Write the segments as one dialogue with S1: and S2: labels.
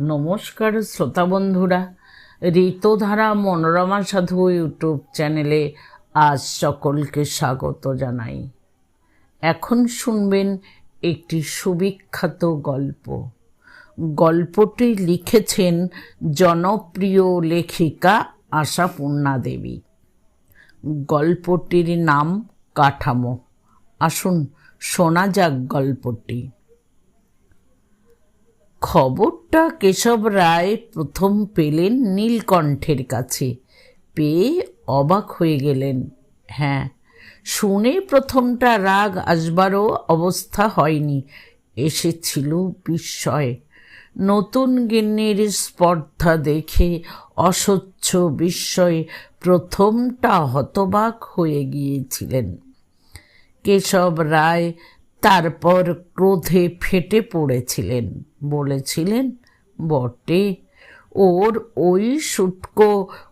S1: নমস্কার শ্রোতা বন্ধুরা, ঋতধারা মনোরমা সাধু ইউটিউব চ্যানেলে আজ সকলকে স্বাগত জানাই। এখন শুনবেন একটি সুবিখ্যাত গল্প। গল্পটি লিখেছেন জনপ্রিয় লেখিকা আশাপূর্ণা দেবী। গল্পটির নাম কাঠামো। আসুন শোনা যাক গল্পটি। খবরটা কেশব রায় প্রথম পেলেন নীলকণ্ঠের কাছে। পেয়ে অবাক হয়ে গেলেন। হ্যাঁ শুনে প্রথমটা রাগ আসবারও অবস্থা হয়নি। এসেছিল বিস্ময়। নতুন গিন্নির স্পর্ধা দেখে অস্বচ্ছ বিস্ময়ে প্রথমটা হতবাক হয়ে গিয়েছিলেন। কেশব রায় তারপর ক্রোধে ফেটে পড়েছিলেন। বলেছিলেন, বটে, ওর ওই সুটকো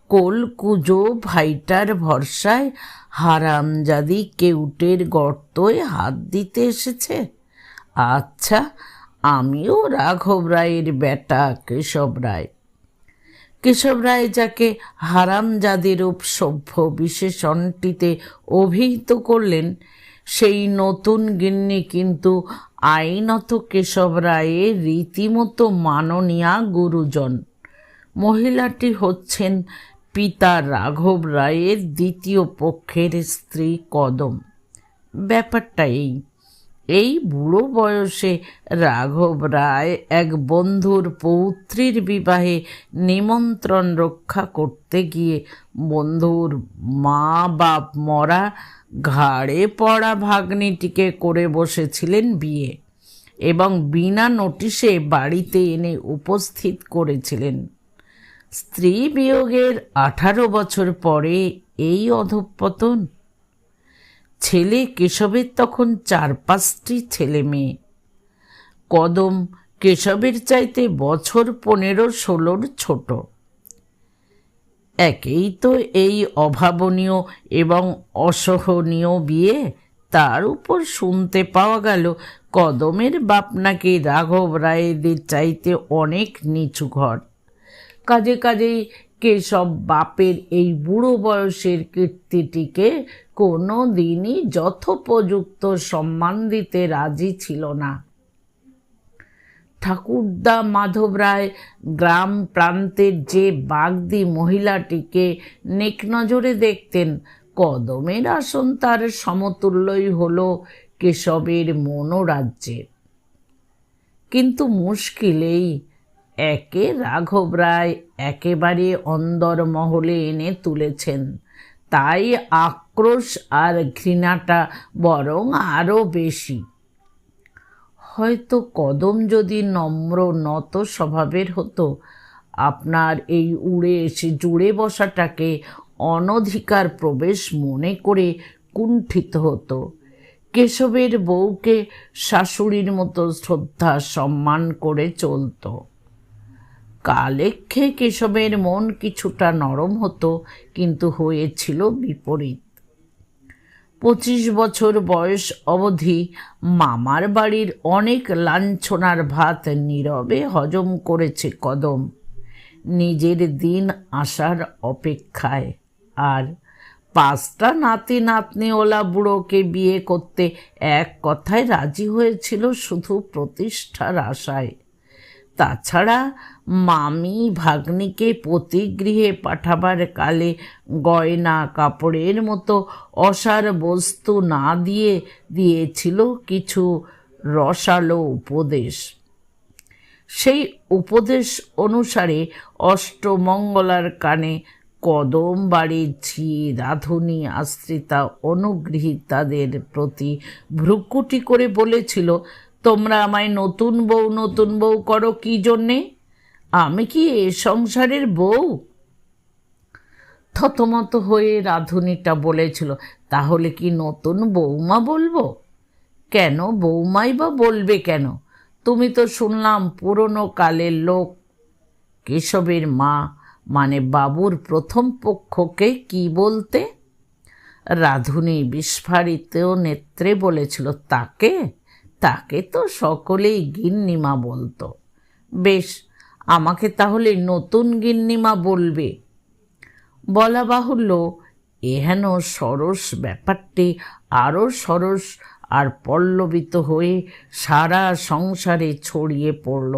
S1: কোলকুজো ভাইটার ভরসায় হারামজাদি কেউটের গর্তয় হাত দিতে এসেছে। আচ্ছা আমিও রাঘব রায়ের বেটা কেশব রায়। কেশব রায় যাকে হারামজাদের সভ্য বিশেষণটিতে অভিহিত করলেন, সেই নতুন গিন্নি কিন্তু আইনত কেশব রায়ের রীতিমতো মাননীয়া গুরুজন। মহিলাটি হচ্ছেন পিতা রাঘব রায়ের দ্বিতীয় পক্ষের স্ত্রী কদম। ব্যাপারটা এই। এই বুড়ো বয়সে রাঘব রায় এক বন্ধুর পৌত্রীর বিবাহে নিমন্ত্রণ রক্ষা করতে গিয়ে বন্ধুর মা বাপ মরা ঘাড়ে পড়া ভাগ্নিটিকে করে বসেছিলেন বিয়ে এবং বিনা নোটিশে বাড়িতে এনে উপস্থিত করেছিলেন। স্ত্রী বিয়োগের আঠারো বছর পরে এই অধঃপতন ছেলে কেশবের তখন চার পাঁচটি ছেলে মেয়ে। কদম কেশবের চাইতে বছর পনেরো ষোলোর ছোট। একেই তো এই অভাবনীয় এবং অসহনীয় বিয়ে, তার উপর শুনতে পাওয়া গেল কদমের বাপ নাকি রাঘব রায়েদের চাইতে অনেক নিচু ঘর। কাজে কাজেই কেশব বাপের এই বুড়ো বয়সের কীর্তিটিকে কোনো দিনই যথোপযুক্ত সম্মান দিতে রাজি ছিল না। ঠাকুরদা মাধব রায় গ্রাম প্রান্তের যে বাগদি মহিলাটিকে নেক নজরে দেখতেন, কদমের আসন তার সমতুল্যই হল কেশবের মনোরাজ্যের কিন্তু মুশকিলেই একে রাঘব রায় একেবারে অন্দর মহলে এনে তুলেছেন। তাই আক্রোশ আর ঘৃণাটা বরং আরও বেশি। হয়তো কদম যদি নম্র নত স্বভাবের হতো, আপনার এই উড়ে এসে জুড়ে বসাটাকে অনধিকার প্রবেশ মনে করে কুণ্ঠিত হতো। কেশবের বউকে শাশুড়ির মতো শ্রদ্ধা সম্মান করে চলত। কালেক্ষে কেশবের মন কিছুটা নরম হতো, কিন্তু হয়েছিল বিপরীত। পঁচিশ বছর বয়স অবধি মামার বাড়ির অনেক লাঞ্ছনার ভাত নীরবে হজম করেছে কদম। নিজের দিন আসার অপেক্ষায়। আর পাঁচটা নাতি নাতনিওলা বুড়োকে বিয়ে করতে এক কথায় রাজি হয়েছিল শুধু প্রতিষ্ঠার আশায়। তাছাড়া মামি ভাগ্নিকে পতিগৃহে পাঠাবার কালে গয়না কাপড়ের মতো অসার বস্তু না দিয়ে দিয়েছিল কিছু রসালো উপদেশ। সেই উপদেশ অনুসারে অষ্টমঙ্গলার কানে কদম বাড়ির ঝি রাধুনী আশ্রিতা অনুগৃহীতাদের প্রতি ভ্রুকুটি করে বলেছিল তোমরা আমায় নতুন বউ নতুন বউ করো কি জন্যে? আমি কি এ সংসারের বউ? থতমত হয়ে রাধুনিটা বলেছিল, তাহলে কি নতুন বৌমা বলব? কেন বৌমাই বা বলবে কেন? তুমি তো শুনলাম পুরনো কালের লোক। কেশবের মা মানে বাবুর প্রথম পক্ষকে কি বলতে? রাধুনী বিস্ফারিত নেত্রে বলেছিল, তাকে? তাকে তো সকলেই গিন্নিমা বলতো। বেশ, আমাকে তাহলে নতুন গিন্নিমা বলবে। বলা বাহুল্য এহেন সরস ব্যাপারটি আরও সরস আর পল্লবিত হয়ে সারা সংসারে ছড়িয়ে পড়ল।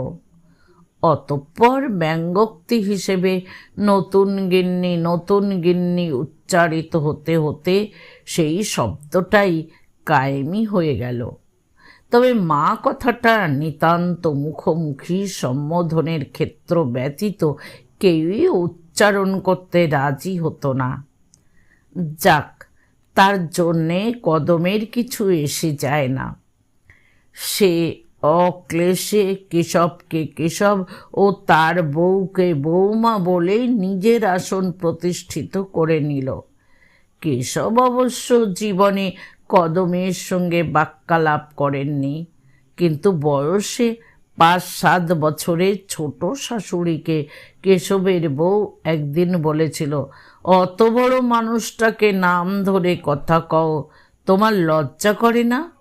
S1: অতঃপর ব্যঙ্গোক্তি হিসেবে নতুন গিন্নি নতুন গিন্নি উচ্চারিত হতে হতে সেই শব্দটাই কায়েমি হয়ে গেল। তবে মা কথাটা নিতান্ত মুখোমুখি সম্বোধনের ক্ষেত্র ব্যতীত কেউই উচ্চারণ করতে রাজি হতো না। যাক, তার জন্যে কদমের কিছু এসে যায় না। সে অক্লেশে কেশবকে কেশব ও তার বউকে বৌমা বলে নিজের আসন প্রতিষ্ঠিত করে নিল। কেশব অবশ্য জীবনে কদমের সঙ্গে বাক্যালাপ করেননি। কিন্তু বয়সে পাঁচ সাত বছরের ছোট শাশুড়িকে কেশবের বউ একদিন বলেছিল, অত বড় মানুষটাকে নাম ধরে কথা কও, তোমার লজ্জা করে না?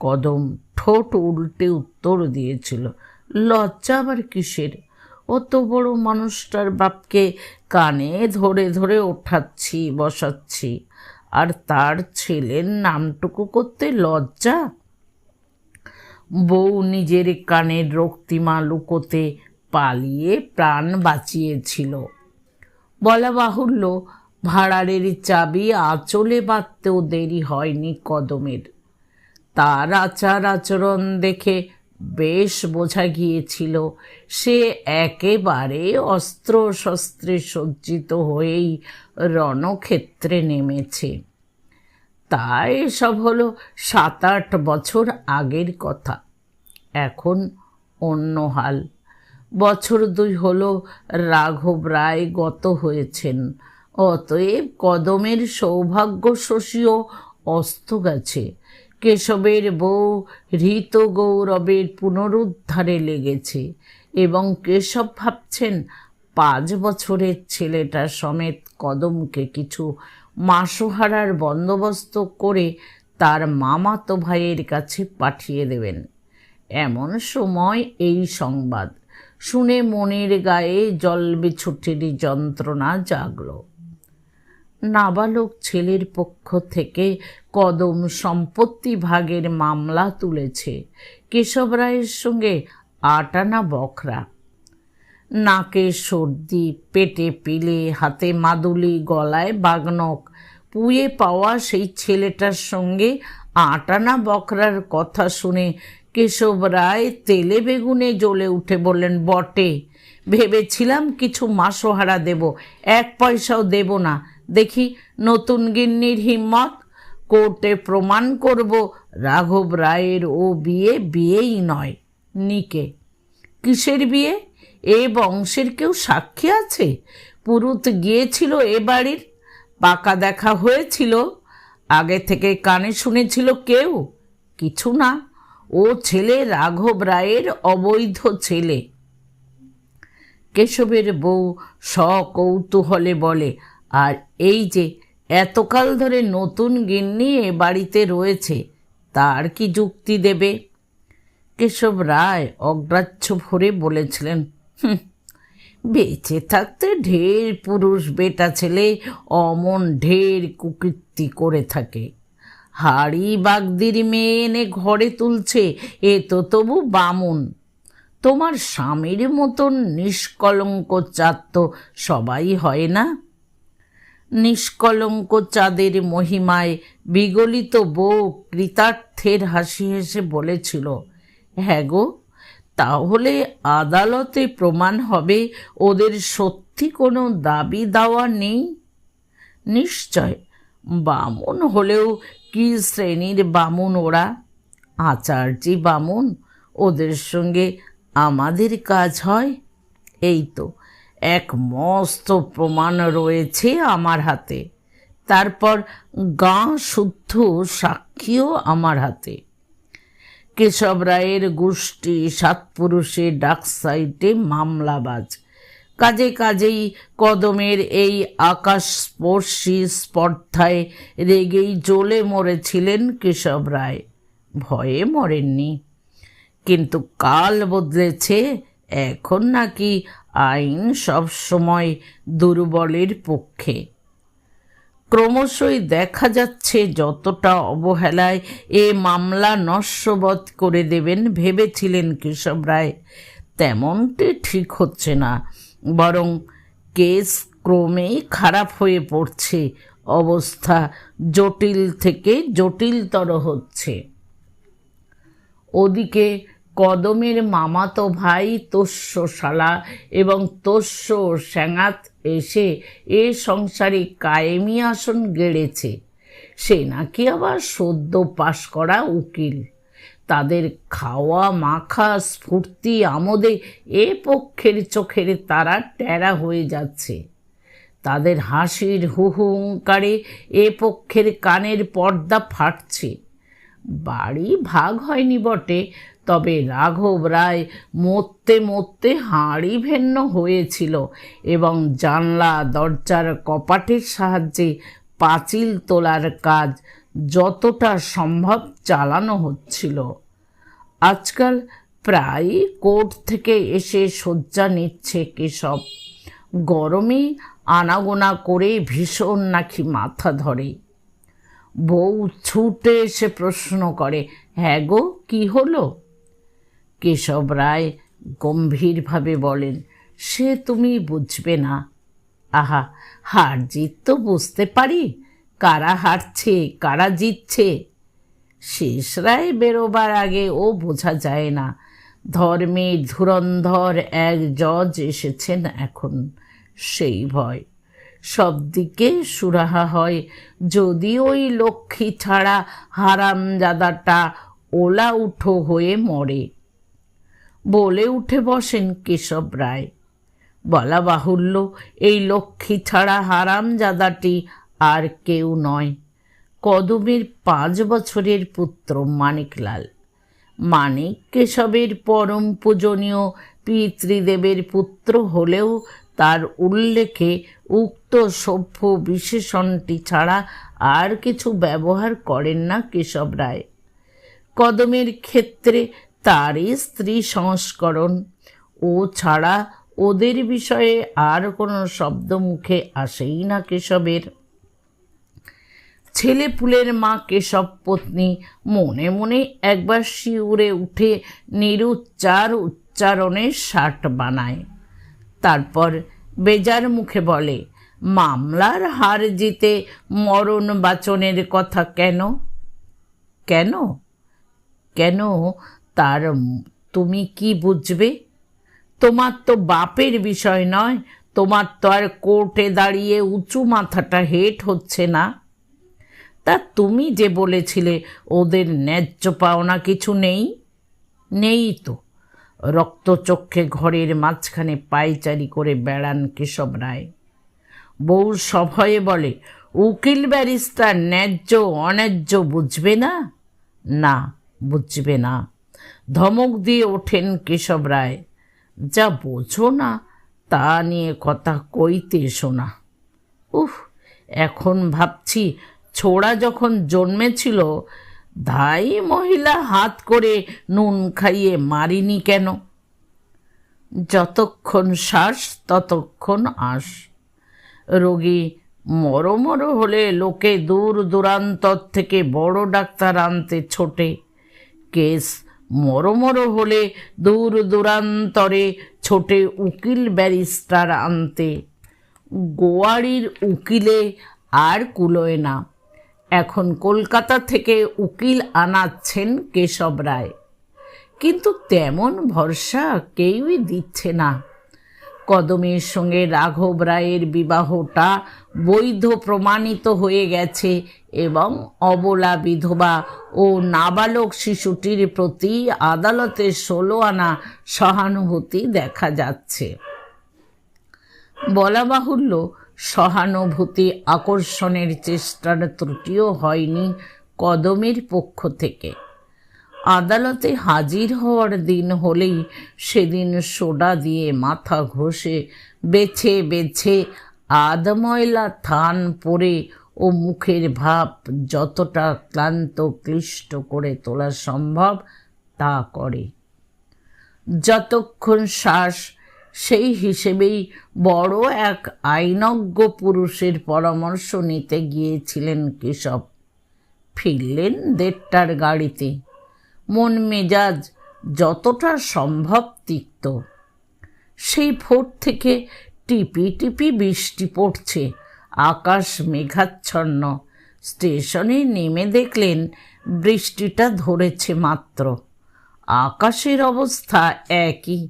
S1: কদম ঠোঁট উল্টে উত্তর দিয়েছিল, লজ্জা আবার কিসের? অত বড় মানুষটার বাপকে কানে ধরে ধরে ওঠাচ্ছি, বসাচ্ছি। আর তার ছেলের নামটুকু করতে লজ্জা? বউ নিজের কানের রক্তিমা লুকোতে পালিয়ে প্রাণ বাঁচিয়েছিল। বলা বাহুল্য, ভাড়ারের চাবি আঁচলে বাঁধতেও দেরি হয়নি কদমের। তার আচার আচরণ দেখে বেশ বোঝা গিয়েছিল, সে একেবারে অস্ত্র শস্ত্রে সজ্জিত হয়েই রণক্ষেত্রে নেমেছে। তা এসব হলো সাত আট বছর আগের কথা। এখন অন্য হাল। বছর দুই হলো রাঘব রায় গত হয়েছেন। অতএব কদমের সৌভাগ্য শশীও অস্ত গেছে। কেশবের বউ হৃত গৌরবের পুনরুদ্ধারে লেগেছে এবং কেশব ভাবছেন, পাঁচ বছরের ছেলেটা সমেত কদমকে কিছু মাসোহারার বন্দোবস্ত করে তার মামাতো ভাইয়ের কাছে পাঠিয়ে দেবেন। এমন সময় এই সংবাদ শুনে মনের গায়ে জল বিছুটির যন্ত্রণা জাগল। নাবালক ছেলের পক্ষ থেকে কদম সম্পত্তি ভাগের মামলা তুলেছে। কেশব রায়ের সঙ্গে আটানা বখরা। নাকে সর্দি, পেটে পিলে, হাতে মাদুলি, গলায় বাগনক পুয়ে পাওয়া সেই ছেলেটার সঙ্গে আটানা বকরার কথা শুনে কেশব রায় তেলে বেগুনে জ্বলে উঠে বললেন, বটে, ভেবেছিলাম কিছু মাসোহারা দেব, এক পয়সাও দেব না। দেখি নতুন গিন্নির হিম্মত কোর্টে প্রমাণ করব, রাঘব রায়ের ও বিয়ে বিয়েই নয়, নিকে। কিসের বিয়ে? এ বংশের কেউ সাক্ষী আছে? পুরুত গিয়েছিল এ বাড়ির, পাকা দেখা হয়েছিল, আগে থেকে কানে শুনেছিল কেউ? কিছু না, ও ছেলে রাঘব রায়ের অবৈধ ছেলে। কেশবের বউ সকৌতূহলে বলে, আর এই যে এতকাল ধরে নতুন গিন্নি এ বাড়িতে রয়েছে, তার কি যুক্তি দেবে? কেশব রায় অগ্রাহ্য ভরে বলেছিলেন বেঁচে থাকতে ঢের পুরুষ বেটা ছেলে অমন ঢের কুকীর্তি করে থাকে। হাড়ি বাগদির মেয়ে এনে ঘরে তুলছে, এ তো তবু বামুন। তোমার স্বামীর মতন নিষ্কলঙ্ক চাঁদ তো সবাই হয় না? নিষ্কলঙ্ক চাঁদের মহিমায় বিগলিত বউ কৃতার্থের হাসি হেসে বলেছিল হ্যাঁ গো, তাহলে আদালতে প্রমাণ হবে ওদের সত্যি কোনো দাবি দাওয়া নেই? নিশ্চয়, বামুন হলেও কি শ্রেণির বামুন ওরা? আচার্যি বামুন, ওদের সঙ্গে আমাদের কাজ হয়? এই তো এক মস্ত প্রমাণ রয়েছে আমার হাতে। তারপর গাঁ শুদ্ধ সাক্ষীও আমার হাতে। কেশব রায়ের গোষ্ঠী সাতপুরুষের ডাক সাইটে মামলাবাজ। কাজে কাজেই কদমের এই আকাশস্পর্শী স্পর্ধায় রেগেই জ্বলে মরেছিলেন কেশব রায়। ভয়ে মরেননি। কিন্তু কাল বদলেছে, এখন নাকি আইন সবসময় দুর্বলের পক্ষে। ক্রমশই দেখা যাচ্ছে যতটা অবহেলায় এ মামলা নস্যবধ করে দেবেন ভেবেছিলেন কেশব রায়। তেমনটি ঠিক হচ্ছে না, বরং কেস ক্রমেই খারাপ হয়ে পড়ছে, অবস্থা জটিল থেকে জটিলতর হচ্ছে। ওদিকে কদমের মামাতো ভাই, তোষ্য শালা এবং তোষ্য স্যাঙাত এসে এ সংসারে কায়েমি আসন গেড়েছে। সে নাকি আবার সদ্য পাশ করা উকিল। তাদের খাওয়া, মাখা, স্ফূর্তি, আমোদে এ পক্ষের চোখের তারা টেরা হয়ে যাচ্ছে। তাদের হাসির হুহুঙ্কারে এ পক্ষের কানের পর্দা ফাটছে। বাড়ি ভাগ হয়নি বটে তবে রাঘব রায় মরতে মরতে হাঁড়ি ভেন্ন হয়েছিল এবং জানলা দরজার কপাটের সাহায্যে পাঁচিল তোলার কাজ যতটা সম্ভব চালানো হচ্ছিল। আজকাল প্রায় কোর্ট থেকে এসে শয্যা নিচ্ছে কেশব। গরমে আনাগোনা করে ভীষণ নাকি মাথা ধরে। বউ ছুটে এসে প্রশ্ন করে হ্যাঁ গো, কী হলো? কেশব রায় গম্ভীরভাবে বলেন, সে তুমি বুঝবে না। আহা, হার জিত তো বুঝতে পারি। কারা হারছে, কারা জিতছে? শেষ রায় বেরোবার আগে ও বোঝা যায় না। ধর্মের ধুরন্ধর এক জজ এসেছেন এখন। সেই ভয়। সব দিকে সুরাহা হয়, যদি ওই লক্ষ্মী ছাড়া হারামজাদাটা ওলা উঠো হয়ে মরে। বলে উঠে বসেন কেশব রায়। বলা বাহুল্য, এই লক্ষ্মী ছাড়া হারামজাদাটি আর কেউ নয়। কদমের পাঁচ বছরের পুত্র মানিকলাল। মানিক কেশবের পরম পূজনীয় পিতৃদেবের পুত্র হলেও তার উল্লেখে উক্ত সভ্য বিশেষণটি ছাড়া আর কিছু ব্যবহার করেন না কেশব রায়। কদমের ক্ষেত্রে তারই স্ত্রী সংস্করণ। ও ছাড়া ওদের বিষয়ে আর কোনো শব্দ মুখে আসেই না কেশবের। ছেলে পুলের মা কেশব পত্নী মনে মনে একবার শিউরে উঠে নিরুচ্চার উচ্চারণের শার্ট বানায়। তারপর বেজার মুখে বলে, মামলার হার জিতে মরণ বাচনের কথা কেন? কেন? কেন? তার তুমি কি বুঝবে? তোমার তো বাপের বিষয় নয়, তোমার তো আর কোর্টে দাঁড়িয়ে উঁচু মাথাটা হেট হচ্ছে না। তা তুমি যে বলেছিলে, ওদের ন্যায্য পাওনা কিছু নেই? নেই তো। রক্তচক্ষে ঘরের মাঝখানে পায়চারি করে বেড়ান কেশব রায়। বউ সভয়ে বলে, উকিল ব্যারিস্টার ন্যায্য, অন্যায্য বুঝবে না? না, বুঝবে না। ধমক দিয়ে ওঠেন কেশব রায়। যা বোঝো না, তা নিয়ে কথা কইতে শোনা উফ, এখন ভাবছি ছোড়া যখন জন্মেছিল ধাই মহিলা, হাত করে নুন খাইয়ে মারিনি কেন? যতক্ষণ শ্বাস, ততক্ষণ আস রোগী মরমর হলে লোকে দূর দূরান্তর থেকে বড় ডাক্তার আনতে ছোটে। কেস মরমর হলে দূর দূরান্তরে ছোটে উকিল ব্যারিস্টার আনতে। গোয়ারির উকিলে আর কুলোয় না। এখন কলকাতা থেকে উকিল আনাচ্ছেন কেশব রায়। কিন্তু তেমন ভরসা কেউই দিচ্ছে না। কদমের সঙ্গে রাঘব রায়ের বিবাহটা বৈধ প্রমাণিত হয়ে গেছে এবং অবলা বিধবা ও নাবালক শিশুটির প্রতি আদালতের ষোলো আনা সহানুভূতি দেখা যাচ্ছে। বলা বাহুল্য, সহানুভূতি আকর্ষণের চেষ্টার ত্রুটিও হয়নি কদমের পক্ষ থেকে। আদালতে হাজির হওয়ার দিন হলেই সেদিন সোডা দিয়ে মাথা ঘষে বেছে বেছে আদময়লা থান পরে ও মুখের ভাব যতটা ক্লান্ত ক্লিষ্ট করে তোলা সম্ভব তা করে। যতক্ষণ শ্বাস, সেই হিসেবেই বড় এক আইনজ্ঞ পুরুষের পরামর্শ নিতে গিয়েছিলেন কেশব। ফিরলেন দেড়টার গাড়িতে। মন মেজাজ যতটা সম্ভব তিক্ত। সেই ভোর থেকে টিপি টিপি বৃষ্টি পড়ছে। আকাশ মেঘাচ্ছন্ন। স্টেশনে নেমে দেখলেন বৃষ্টিটা ধরেছে মাত্র। আকাশের অবস্থা একই।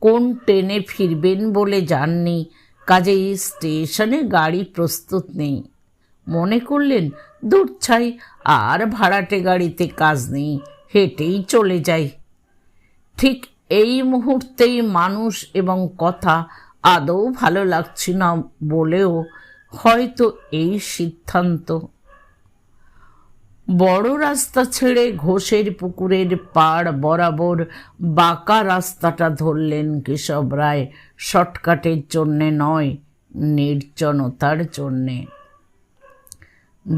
S1: কোন ট্রেনে ফিরবেন বলে জাননি, কাজেই স্টেশনে গাড়ি প্রস্তুত নেই। মনে করলেন, দূর ছাই, আর ভাড়াটে গাড়িতে কাজ নেই, হেঁটেই চলে যাই। ঠিক এই মুহূর্তেই মানুষ এবং কথা আদৌ ভালো লাগছে না বলেও হয়তো এই সিদ্ধান্ত। বড় রাস্তা ছেড়ে ঘোষের পুকুরের পাড় বরাবর বাঁকা রাস্তাটা ধরলেন কেশব রায়, শর্টকাটের জন্যে নয়, নির্জনতার জন্যে।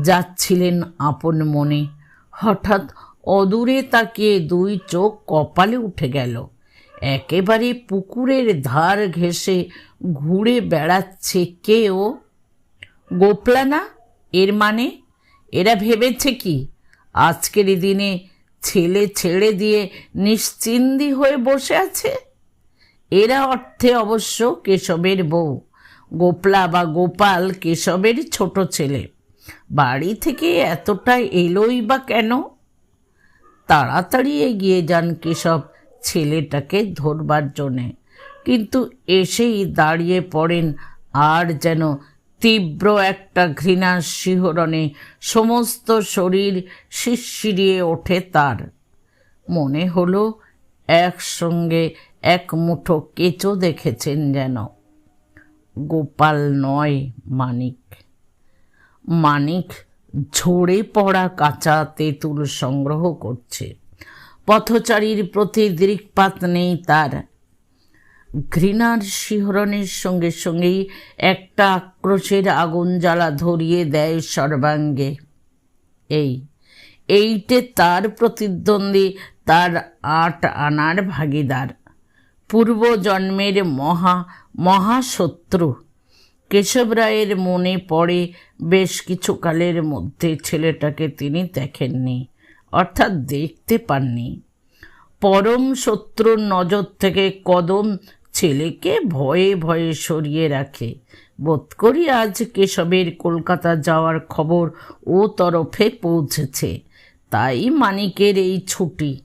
S1: যাচ্ছিলেন আপন মনে। হঠাৎ অদূরে তাকিয়ে দুই চোখ কপালে উঠে গেল। একেবারে পুকুরের ধার ঘেঁষে ঘুরে বেড়াচ্ছে কেউ? গোপলা না এর মানে? এরা ভেবেছে কি? আজকের দিনে ছেলে ছেড়ে দিয়ে নিশ্চিন্দি হয়ে বসে আছে? এরা অর্থে অবশ্য কেশবের বউ। গোপলা বা গোপাল কেশবের ছোট ছেলে। বাড়ি থেকে এতটা এলোই বা কেন? তাড়াতাড়ি এগিয়ে যান কেশব ছেলেটাকে ধরবার জন্যে। কিন্তু এসেই দাঁড়িয়ে পড়েন আর যেন তীব্র একটা ঘৃণার শিহরণে সমস্ত শরীর শিরশিরিয়ে ওঠে তার। মনে হলো একসঙ্গে এক মুঠো কেঁচো দেখেছেন যেন। গোপাল নয় মানিক। মানিক ঝরে পড়া কাঁচা তেঁতুল সংগ্রহ করছে। পথচারীর প্রতি দৃকপাত নেই তার। ঘৃণার শিহরণের সঙ্গে সঙ্গেই একটা আক্রোশের আগুন জ্বালা ধরিয়ে দেয় সর্বাঙ্গে। এই, এইটে তার প্রতিদ্বন্দ্বী, তার আট আনার ভাগিদার। পূর্বজন্মের মহা, মহাশত্রু। কেশব রায়ের মনে পড়ে বেশ কিছুকালের মধ্যে ছেলেটাকে তিনি দেখেননি, অর্থাৎ দেখতে পাননি। পরম শত্রুর নজর থেকে কদম ছেলেকে ভয়ে ভয়ে সরিয়ে রাখে। বোধ করি আজ কেশবের কলকাতা যাওয়ার খবর ও তরফে পৌঁছেছে। তাই মানিকের এই ছুটি।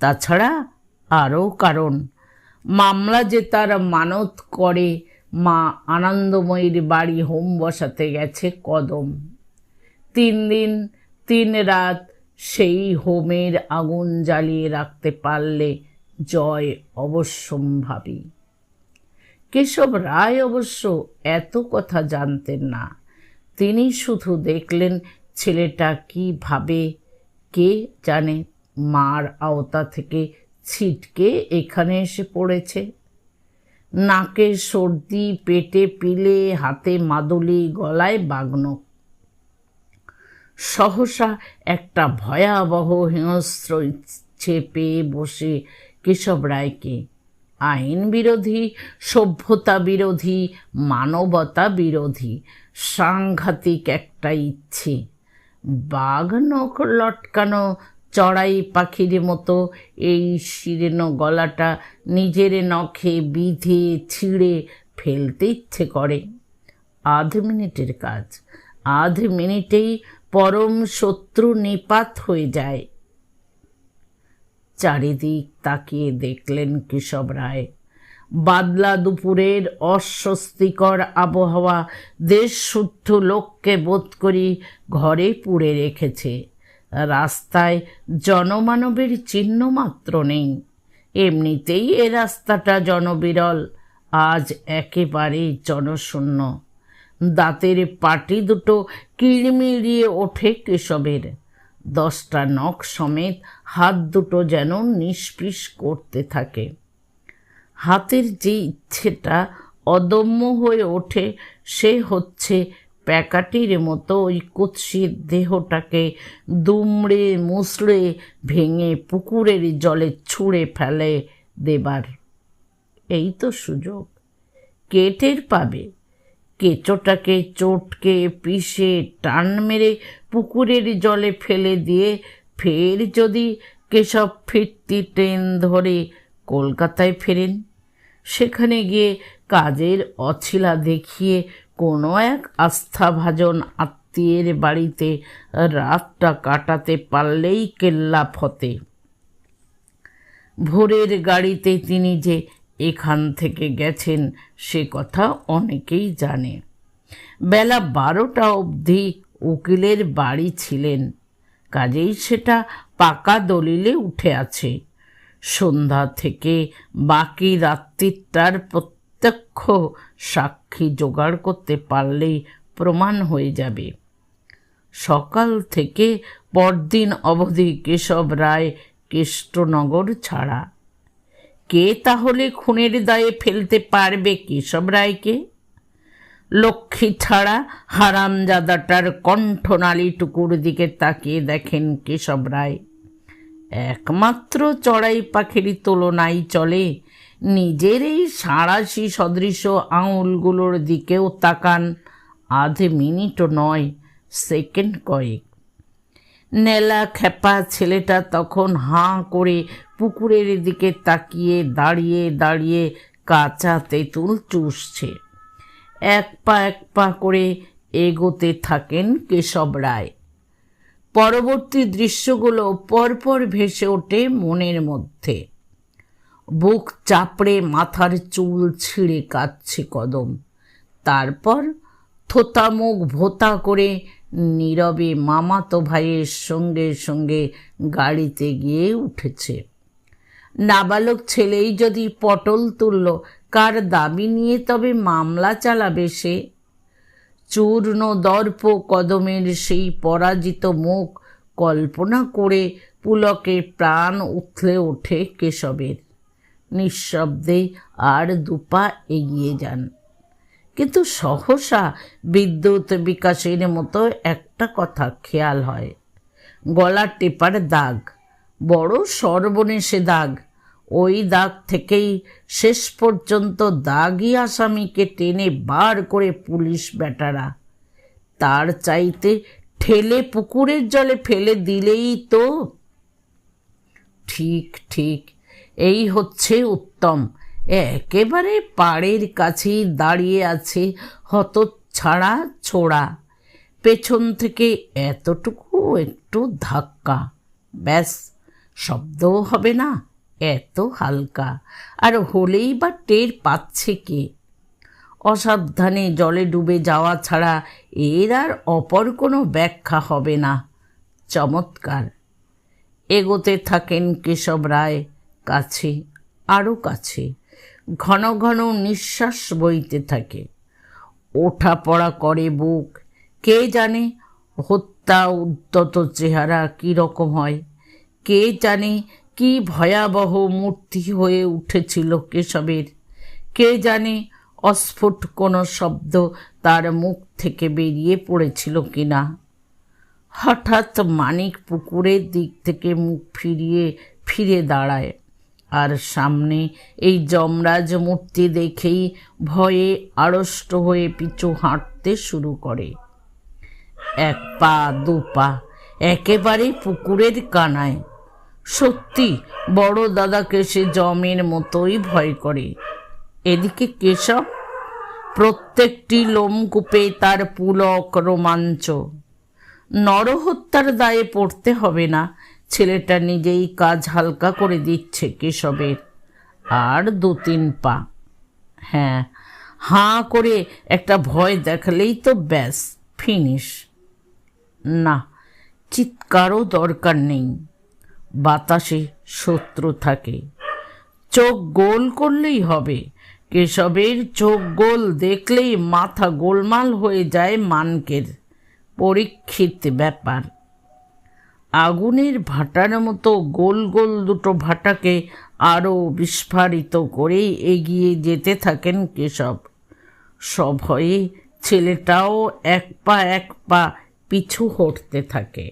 S1: তাছাড়া আরও কারণ, মামলা যে তার মানত করে মা আনন্দময়ীর বাড়ি হোম বসাতে গেছে কদম। তিন দিন, তিন রাত সেই হোমের আগুন জ্বালিয়ে রাখতে পারলে জয় অবশ্যম্ভাবী। কেশব রায় অবশ্য এত কথা জানতেন না। তিনি শুধু দেখলেন ছেলেটা কি ভাবে কে জানে মার আওতা থেকে ছিটকে এখানে এসে পড়েছে। নাকে সর্দি, পেটে পিলে, হাতে মাদুলি, গলায় বাগ্ন। সহসা একটা ভয়াবহ হিংস্র ইচ্ছে পেয়ে বসে কেশব রায়কে। আইন বিরোধী, সভ্যতা বিরোধী, মানবতা বিরোধী, সাংঘাতিক একটা ইচ্ছে। বাঘ নখ লটকানো চড়াই পাখির মতো এই শিরেনো গলাটা নিজের নখে বিধে ছিঁড়ে ফেলতে ইচ্ছে করে। আধ মিনিটের কাজ। আধ মিনিটেই পরম শত্রু নিপাত হয়ে যায়। চারিদিক তাকিয়ে দেখলেন কেশব রায়। বাদলা দুপুরের অস্বস্তিকর আবহাওয়া দেশ শুদ্ধ লোককে বোধ করি ঘরে পুড়ে রেখেছে। রাস্তায় জনমানবের চিহ্ন মাত্র নেই। এমনিতেই এ রাস্তাটা জনবিরল, আজ একেবারেই জনশূন্য। দাঁতের পাটি দুটো কিড়মিড়িয়ে ওঠে কেশবের। দশটা নখ সমেত হাত দুটো যেন নিষ্পিস করতে থাকে। হাতের যে ইচ্ছেটা অদম্য হয়ে ওঠে, সে হচ্ছে প্যাকাটির মতো ওই কুৎসিত দেহটাকে দুমড়ে মুসড়ে ভেঙে পুকুরের জলে ছুঁড়ে ফেলে দেবার। এই তো সুযোগ। কেটের পাবে? কেঁচোটাকে চটকে পিষে টান মেরে পুকুরের জলে ফেলে দিয়ে ফের যদি কেশব ফিরতি ট্রেন ধরে কলকাতায় ফেরেন, সেখানে গিয়ে কাজের অছিলা দেখিয়ে কোনো এক আস্থাভাজন আত্মীয়ের বাড়িতে রাতটা কাটাতে পারলেই কেল্লা ফতে। ভোরের গাড়িতে তিনি যে এখান থেকে গেছেন, সে কথা অনেকেই জানে। বেলা বারোটা অবধি উকিলের বাড়ি ছিলেন। কাজেই সেটা পাকা দলিলে উঠে আছে। সন্ধ্যা থেকে বাকি রাত্রিটার প্রত্যক্ষ সাক্ষী জোগাড় করতে পারলেই প্রমাণ হয়ে যাবে। সকাল থেকে পরদিন অবধি কেশব রায় কেষ্টনগর ছাড়া। কে তাহলে খুনের দায়ে ফেলতে পারবে কেশব রায়কে? লক্ষ্মী ছাড়া হারামজাদাটার কণ্ঠনালীটুকুর দিকে তাকিয়ে দেখেন কেশব রায়। একমাত্র চড়াই পাখির তুলনায় চলে নিজের এই সাঁড়াশি সদৃশ আঙুলগুলোর দিকেও তাকান আধ মিনিটও নয়, সেকেন্ড কয়েক। নেলা খেপা ছেলেটা তখন হাঁ করে পুকুরের দিকে তাকিয়ে দাঁড়িয়ে দাঁড়িয়ে কাঁচা তেঁতুল চুষছে। এক পা এক পা করে এগোতে থাকেন কেশব রায়। পরবর্তী দৃশ্যগুলো পরপর ভেসে ওঠে মনের মধ্যে। বুক চাপড়ে মাথার চুল ছিঁড়ে কাচ্ছে কদম। তারপর থোতা মুখ ভোতা করে নীরবে মামাতো ভাইয়ের সঙ্গে সঙ্গে গাড়িতে গিয়ে উঠেছে। নাবালক ছেলেই যদি পটল তুলল, কার দাবি নিয়ে তবে মামলা চালাবে সে? চূর্ণ দর্প কদমের সেই পরাজিত মুখ কল্পনা করে পুলকে প্রাণ উথলে ওঠে কেশবের। নিঃশব্দে আর দুপা এগিয়ে যান। কিন্তু সহসা বিদ্যুৎ বিকাশের মতো একটা কথা খেয়াল হয়। গলার টেপার দাগ, বড় সর্বনেশে দাগ, ওই দাগ থেকেই শেষ পর্যন্ত দাগি আসামিকে টেনে বার করে পুলিশ বেটারা তার চাইতে ঠেলে পুকুরের জলে ফেলে দিলেই তো। ঠিক ঠিক এই হচ্ছে উত্তম। একেবারে পাড়ের কাছেই দাঁড়িয়ে আছে হত ছাড়া ছোড়া। পেছন থেকে এতটুকু একটু ধাক্কা। ব্যাস, শব্দও হবে না, এত হালকা। আর হলেই বা টের পাচ্ছে কে? অসাবধানে জলে ডুবে যাওয়া ছাড়া এর আর অপর কোনো ব্যাখ্যা হবে না। চমৎকার। এগোতে থাকেন কেশব রায়। কাছে আরও কাছে, ঘন ঘন নিঃশ্বাস বইতে থাকে। ওঠা পড়া করে বুক। কে জানে হত্যা উদ্যত চেহারা কী রকম হয়? কে জানে কি ভয়াবহ মূর্তি হয়ে উঠেছিল কেশবের? কে জানে অস্ফুট কোনো শব্দ তার মুখ থেকে বেরিয়ে পড়েছিল কিনা? হঠাৎ মানিক পুকুরের দিক থেকে মুখ ফিরিয়ে, ফিরে দাঁড়ায়। আর সামনে এই যমরাজ মূর্তি দেখেই ভয়ে আড়ষ্ট হয়ে পিছু হাঁটতে শুরু করে। এক পা, দু পা, একেবারে পুকুরের কানায়। সত্যি, বড় দাদাকে সে জমের মতোই ভয় করে। এদিকে কেশব, প্রত্যেকটি লোমকূপে তার পুলক রোমাঞ্চ। নরহত্যার দায়ে পড়তে হবে না ছেলেটা নিজেই কাজ হালকা করে দিচ্ছে কেশবের। আর দু তিন পা। হ্যাঁ হাঁ করে একটা ভয় দেখালেই তো ব্যাস, ফিনিশ। না, চিৎকারও দরকার নেই। বাতাসে শত্রু থাকে। চোখ গোল করলেই হবে। কেশবের চোখ গোল দেখলেই মাথা গোলমাল হয়ে যায় মানকের। পরীক্ষিত ব্যাপার। আগুনের ভাটার মতো গোল গোল দুটো ভাটাকে আরও বিস্ফারিত করেই এগিয়ে যেতে থাকেন কেশব। সভয়ে ছেলেটাও এক পা এক পা পিছু হটতে থাকে।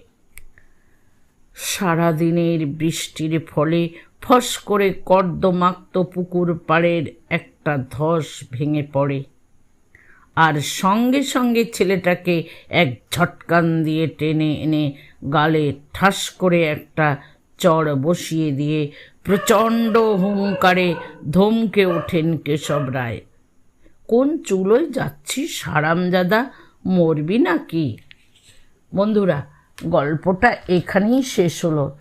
S1: সারাদিনের বৃষ্টির ফলে ফস করে কর্দমাক্ত পুকুর পাড়ের একটা ধস ভেঙে পড়ে। আর সঙ্গে সঙ্গে ছেলেটাকে এক ঝটকান দিয়ে টেনে এনে গালে ঠাস করে একটা চড় বসিয়ে দিয়ে প্রচণ্ড হুঙ্কারে ধমকে ওঠেন কেশব রায়। কোন চুলোয় যাচ্ছিস হারামজাদা? মরবি নাকি? বন্ধুরা, গল্পটা এখানেই শেষ হলো।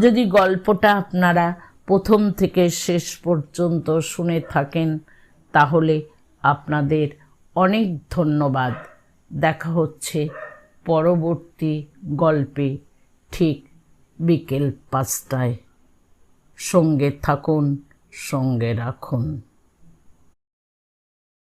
S1: যদি গল্পটা আপনারা প্রথম থেকে শেষ পর্যন্ত শুনে থাকেন, তাহলে আপনাদের অনেক ধন্যবাদ। দেখা হচ্ছে পরবর্তী গল্পে ঠিক বিকেল পাঁচটায়। সঙ্গে থাকুন সঙ্গে রাখুন।